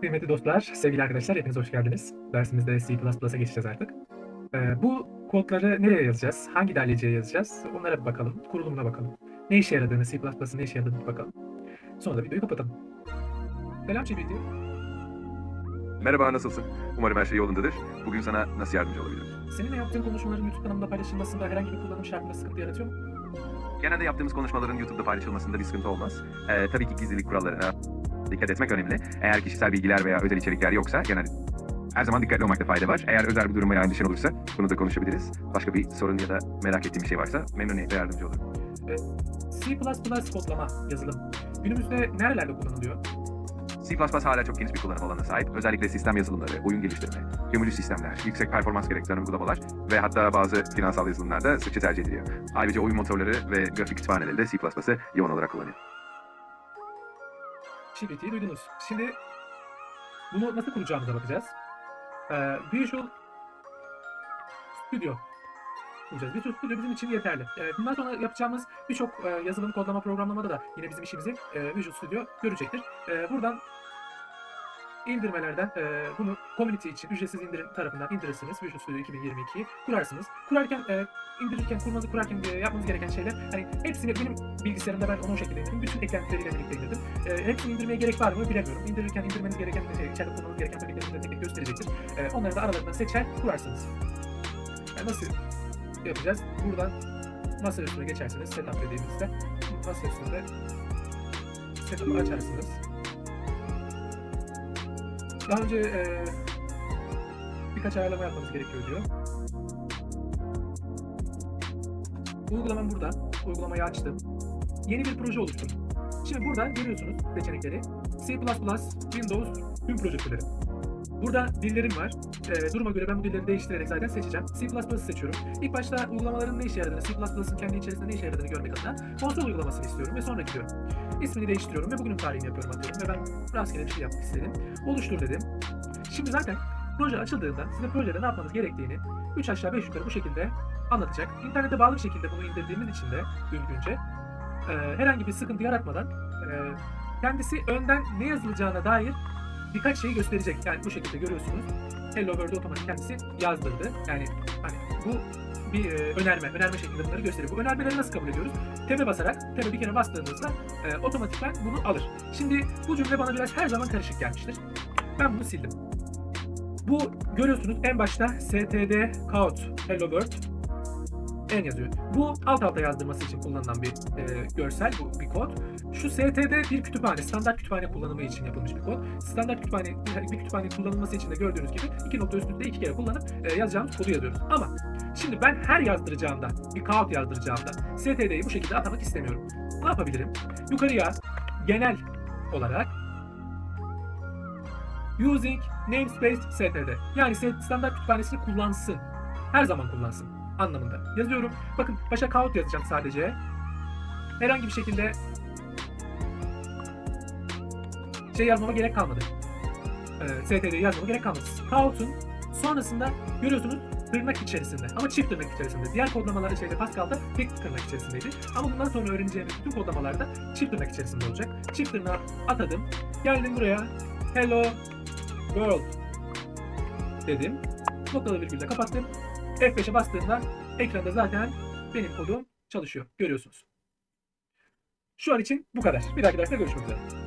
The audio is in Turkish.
Kıymetli dostlar, sevgili arkadaşlar hepiniz hoş geldiniz. Dersimizde C++'a geçeceğiz artık. Ee, bu kodları nereye yazacağız? Hangi derleyiciye yazacağız? Onlara bir bakalım. Kurulumuna bakalım. Ne işe yaradığını, C++'ın ne işe yaradığını bakalım. Sonra da videoyu kapatalım. Selam GPT. Merhaba, nasılsın? Umarım her şey yolundadır. Bugün sana nasıl yardımcı olabilirim? Seninle yaptığın konuşmaların YouTube kanalımda paylaşılmasında herhangi bir kullanım şartında sıkıntı yaratıyor mu? Genelde yaptığımız konuşmaların YouTube'da paylaşılmasında bir sıkıntı olmaz. Ee, tabii ki gizlilik kurallarına dikkat etmek önemli. Eğer kişisel bilgiler veya özel içerikler yoksa genelde her zaman dikkatli olmakta fayda var. Eğer özel bir durum veya endişen olursa bunu da konuşabiliriz. Başka bir sorun ya da merak ettiğin bir şey varsa memnuniyetle yardımcı olurum. C++ kodlama yazılım günümüzde nerelerde kullanılıyor? C++ hala çok geniş bir kullanım alanına sahip. Özellikle sistem yazılımları, oyun geliştirme, gömülü sistemler, yüksek performans gerektiren uygulamalar ve hatta bazı finansal yazılımlarda sıkça tercih ediliyor. Ayrıca oyun motorları ve grafik kütüphaneleri de C++'ı yoğun olarak kullanıyor. GPT'yi duydunuz. Şimdi bunu nasıl kuracağımıza bakacağız. Ee, Visual Studio kuracağız. Visual Studio bizim için yeterli. Ee, bundan sonra yapacağımız birçok e, yazılım kodlama programlamada da yine bizim işimizi e, Visual Studio görecektir. E, buradan indirmelerden e, bunu community için ücretsiz indirim tarafından indirirsiniz. Visual Studio 2022'yi kurarsınız. Kurarken, e, indirirken, kurmanızı kurarken e, yapmanız gereken şeyler hani hepsini benim bilgisayarımda ben onu o şekilde indirdim. Bütün eklentileriyle birlikte indirdim. E, hepsini indirmeye gerek var mı bilemiyorum. İndirirken indirmeniz gereken, e, içeride kurmanız gereken paketleri de tek tek gösterecektir. E, onları da aralarından seçer, kurarsınız. Yani nasıl yapacağız? Buradan masa üstüne geçersiniz. Setup dediğimizde masa üstünde setup'ı açarsınız. Daha önce e, birkaç ayarlama yapmanız gerekiyor diyor. Uygulamam burada. Uygulamayı açtım. Yeni bir proje oluştur. Şimdi burada görüyorsunuz seçenekleri. C++, Windows, tüm projeleri. Burada dillerim var. Ee, duruma göre ben bu dilleri değiştirerek zaten seçeceğim. C++ seçiyorum. İlk başta uygulamaların ne işe yaradığını, C++'ın kendi içerisinde ne işe yaradığını görmek adına konsol uygulamasını istiyorum ve sonra gidiyorum. İsmini değiştiriyorum ve bugünün tarihini yapıyorum atıyorum ve ben rastgele bir şey yapmak istedim. Oluştur dedim. Şimdi zaten proje açıldığında size projede ne yapmanız gerektiğini 3 aşağı 5 yukarı bu şekilde anlatacak. İnternete bağlı bir şekilde bunu indirdiğimiz için de düzgünce e, herhangi bir sıkıntı yaratmadan e, kendisi önden ne yazılacağına dair birkaç şeyi gösterecek. Yani bu şekilde görüyorsunuz. Hello World'u otomatik kendisi yazdırdı. Yani hani bu bir e, önerme, önerme şeklinde bunları gösteriyor. Bu önermeleri nasıl kabul ediyoruz? Tebe basarak, tebe bir kere bastığınızda e, otomatikman bunu alır. Şimdi bu cümle bana biraz her zaman karışık gelmiştir. Ben bunu sildim. Bu görüyorsunuz en başta std count hello world en yazıyor. Bu alt alta yazdırması için kullanılan bir e, görsel, bu bir kod. Şu STD bir kütüphane, standart kütüphane kullanımı için yapılmış bir kod. Standart kütüphane, bir, kütüphane kullanılması için de gördüğünüz gibi iki nokta üst üste iki kere kullanıp e, yazacağımız kodu yazıyoruz. Ama şimdi ben her yazdıracağımda, bir count yazdıracağımda STD'yi bu şekilde atamak istemiyorum. Ne yapabilirim? Yukarıya genel olarak using namespace std yani standart kütüphanesini kullansın. Her zaman kullansın anlamında yazıyorum. Bakın başa count yazacağım sadece. Herhangi bir şekilde şey yazmama gerek kalmadı. Ee, STD'yi yazmama gerek kalmadı. Count'un sonrasında görüyorsunuz tırnak içerisinde ama çift tırnak içerisinde. Diğer kodlamalarda şeyde Pascal'da tek tırnak içerisindeydi. Ama bundan sonra öğreneceğimiz bütün kodlamalarda çift tırnak içerisinde olacak. Çift tırnağı atadım. Geldim buraya. Hello world dedim. Noktalı virgülle kapattım. F5'e bastığımda ekranda zaten benim kodum çalışıyor. Görüyorsunuz. Şu an için bu kadar. Bir dahaki derste görüşmek üzere.